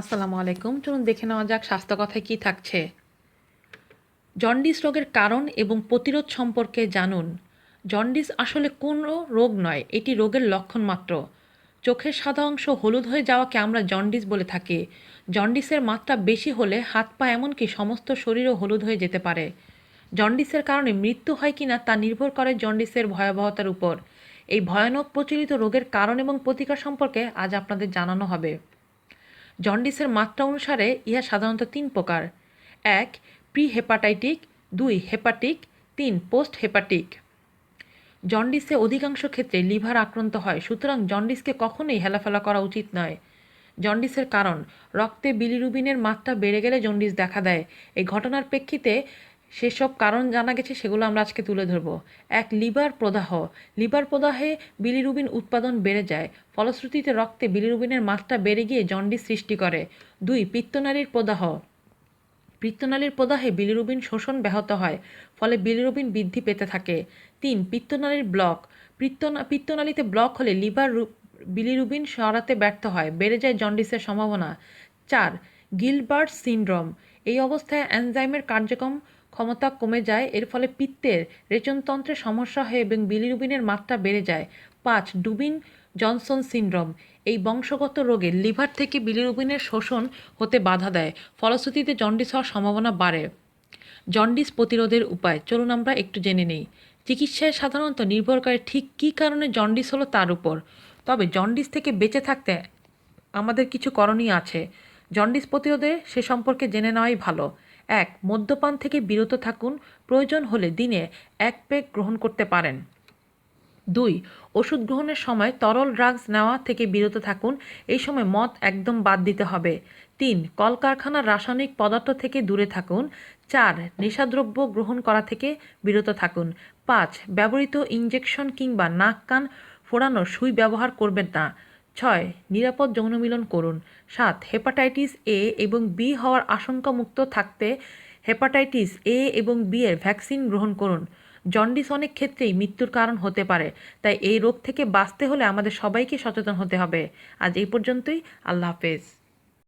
আসসালামু আলাইকুম। চলুন দেখে নেওয়া যাক স্বাস্থ্য কথায় কী থাকছে। জন্ডিস রোগের কারণ এবং প্রতিরোধ সম্পর্কে জানুন। জন্ডিস আসলে কোনো রোগ নয়, এটি রোগের লক্ষণ মাত্র। চোখের সাদা অংশ হলুদ হয়ে যাওয়াকে আমরা জন্ডিস বলে থাকি। জন্ডিসের মাত্রা বেশি হলে হাত পা এমনকি সমস্ত শরীরও হলুদ হয়ে যেতে পারে। জন্ডিসের কারণে মৃত্যু হয় কিনা তা নির্ভর করে জন্ডিসের ভয়াবহতার উপর। এই ভয়ানক প্রচলিত রোগের কারণ এবং প্রতিকার সম্পর্কে আজ আপনাদের জানানো হবে। জন্ডিসের মাত্রা অনুসারে ইহা সাধারণত তিন প্রকার। এক প্রি হেপাটাইটিক দুই, হেপাটিক, তিন পোস্ট হেপাটিক জন্ডিসে অধিকাংশ ক্ষেত্রে লিভার আক্রান্ত হয়, সুতরাং জন্ডিসকে কখনোই হেলাফেলা করা উচিত নয়। জন্ডিসের কারণ, রক্তে বিলিরুবিনের মাত্রা বেড়ে গেলে জন্ডিস দেখা দেয়। এই ঘটনার প্রেক্ষিতে সেসব কারণ জানা গেছে, সেগুলো আমরা আজকে তুলে ধরব। এক, লিভার প্রদাহ। লিভার প্রদাহে বিলিরুবিন উৎপাদন বেড়ে যায়, ফলশ্রুতিতে রক্তে বিলিরুবিনের মাত্রা বেড়ে গিয়ে জন্ডিস সৃষ্টি করে। দুই, পিত্তনালীর প্রদাহ। পিত্তনালীর প্রদাহে বিলিরুবিন শোষণ ব্যাহত হয়, ফলে বিলিরুবিন বৃদ্ধি পেতে থাকে। তিন, পিত্তনালীর ব্লক। পিত্তনা, পিত্তনালীতে ব্লক হলে লিভার বিলিরুবিন সরাতে ব্যর্থ হয়, বেড়ে যায় জন্ডিসের সম্ভাবনা। চার, গিলবার্ট সিনড্রোম। এই অবস্থায় এনজাইমের কার্যক্রম ক্ষমতা কমে যায়, এর ফলে পিত্তের রেচনতন্ত্রে সমস্যা হয় এবং বিলিরুবিনের মাত্রা বেড়ে যায়। পাঁচ ডুবিন জনসন সিনড্রোম। এই বংশগত রোগে লিভার থেকে বিলিরুবিনের শোষণ হতে বাধা দেয়, ফলশ্রুতিতে জন্ডিস হওয়ার সম্ভাবনা বাড়ে। জন্ডিস প্রতিরোধের উপায়, চলুন আমরা একটু জেনে নেই। চিকিৎসায় সাধারণত নির্ভর করে ঠিক কী কারণে জন্ডিস হলো তার উপর। তবে জন্ডিস থেকে বেঁচে থাকতে আমাদের কিছু করণীয় আছে। জন্ডিস প্রতিরোধে সে সম্পর্কে জেনে নেওয়াই ভালো। এক, মদ্যপান থেকে বিরত থাকুন, প্রয়োজন হলে দিনে এক পেগ গ্রহণ করতে পারেন। দুই, ওষুধ গ্রহণের সময় তরল ড্রাগস নেওয়া থেকে বিরত থাকুন, এই সময় মদ একদম বাদ দিতে হবে। তিন, কলকারখানার রাসায়নিক পদার্থ থেকে দূরে থাকুন। চার, নেশাদ্রব্য গ্রহণ করা থেকে বিরত থাকুন। পাঁচ, ব্যবহৃত ইঞ্জেকশন কিংবা নাক কান ফোড়ানোর সুই ব্যবহার করবেন না। ছয়, নিরাপদ যৌনমিলন করুন। সাত, হেপাটাইটিস এ এবং বি হওয়ার আশঙ্কামুক্ত থাকতে হেপাটাইটিস এ এবং বি এর ভ্যাকসিন গ্রহণ করুন। জন্ডিস অনেক ক্ষেত্রেই মৃত্যুর কারণ হতে পারে, তাই এই রোগ থেকে বাঁচতে হলে আমাদের সবাইকে সচেতন হতে হবে। আজ এই পর্যন্তই, আল্লাহ হাফেজ।